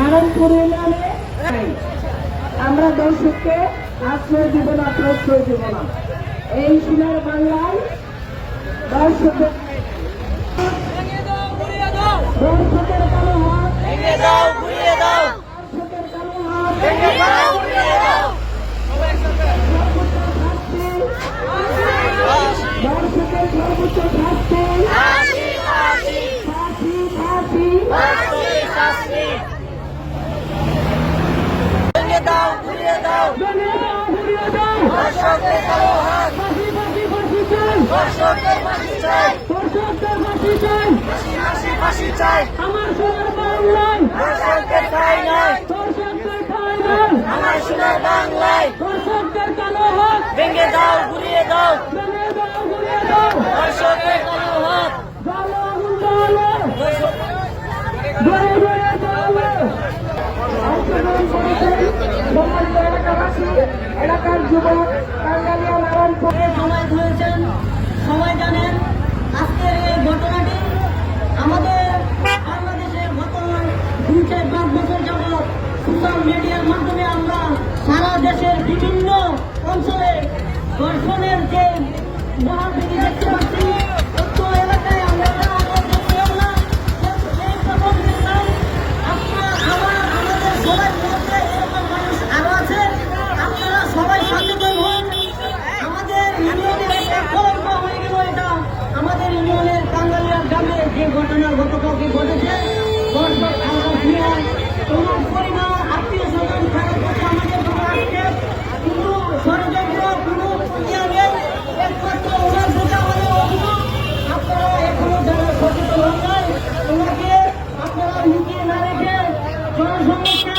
নারায়ণপুর ইউনিয়নে আমরা দর্শককে আশ্রয় দিব না প্রশ্রয় দিব না। এই সোনার বাংলায় দর্শকের দর্শকের কালো হাত ভেঙে দাও ঘুরিয়ে দাও দর্শকের কালো হাত ভেঙে দাও ঘুরিয়ে দাও দর্শকের সর্বোচ্চ শাস্তি ফাঁসি ফাঁসি ফাঁসি ফাঁসি ফাঁসি ফাঁসি ভেঙে দাও ঘুরিয়ে দাও ঘুরিয়ে দাও ঘুরিয়ে দাও দর্শকের কালো হাত ফাঁসি ফাঁসি ফাঁসি চাই দর্শকের ফাঁসি চাই দর্শকদের ফাঁসি চাই ফাঁসি ফাঁসি ফাঁসি চাই আমার সোনার বাংলায়। দর্শকের ঠাই নাই। দর্শকদের ঠাই নাই। আমার সোনার বাংলায়। দর্শকদের কালো হাত। ভেঙে দাও ঘুরিয়ে দাও। ভেঙে দাও ঘুরিয়ে দাও। দর্শকের কালো হাত। জ্বালো আগুন জ্বালো দর্শক জয় এলাকার যুবক, কাঙ্গালিয়া নারায়ণপুর সময় ধরেছেন, সবাই জানেন আজকের এই ঘটনাটি। আমাদের বাংলাদেশে গত দুই চার পাঁচ বছর যাবৎ সোশ্যাল মিডিয়ার মাধ্যমে আমরা সারা দেশের বিভিন্ন অঞ্চলে ধর্ষণের যে মহাবিধি গ্রামে যে ঘটনা গতকালকে ঘটেছে দর্শক ওনার পরিবার আত্মীয় স্বজন খারাপ করছে আমাদের কোনো আক্ষেপ কিন্তু ষড়যন্ত্র কোনো ইয়ে নেই একমাত্র ওনার যেটা আমাদের অভিযোগ। আপনারা এখনও যারা সচেতন হন নাই ওনাকে আপনারা লুকিয়ে না রেখে জনসমস্যা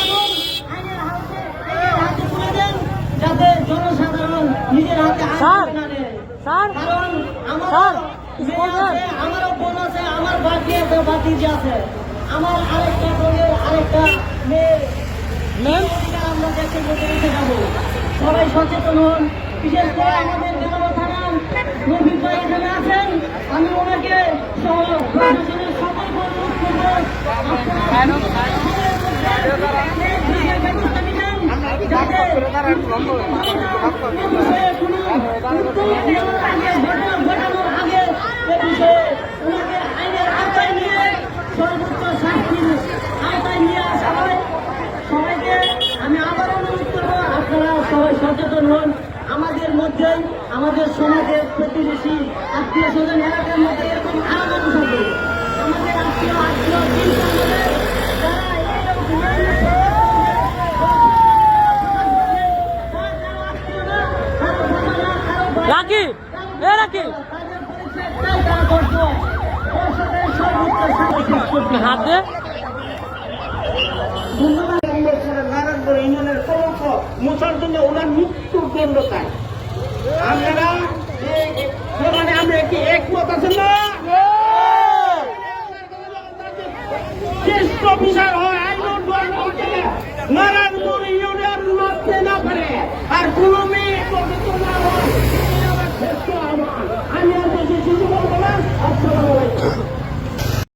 আইনের হাতে আইনের হাতে তুলে দেন যাতে জনসাধারণ নিজের হাতে আইন না নেয় কারণ আমার আমারও বোন আমার বাকি আছে আছে আমার আরেকটা আরেকটা মেয়ে আমরা দেখে বসে যাব সবাই সচেতন হন বিশেষ আমি ওনাকে এ বিষয়ে কোনো উদ্যোগ নেওয়ার আগে, ঘটনা ঘটানোর আগে এ বিষয়ে ওনাকে আইনের আওতায় নিয়ে সর্বোচ্চ শাস্তির আওতায় নিয়ে আসা হয় সবাইকে আমি আবার অনুরোধ করব আপনারা সবাই সচেতন হন। আমাদের মধ্যেই আমাদের সমাজের প্রতিবেশী আত্মীয় স্বজন এলাকার মধ্যে এরকম আরও মানুষ আছে আমাদের আত্মীয় আত্মীয় চিন্তা করে যারা এ রাকি হাত দে। নারায়ণপুর ইউনিয়নের কলঙ্ক মোছার জন্য ওনার মৃত্যুর দণ্ড চাই। আপনারা আমরা কি একমত আছেন না? বিচার হয় আইন নারায়ণ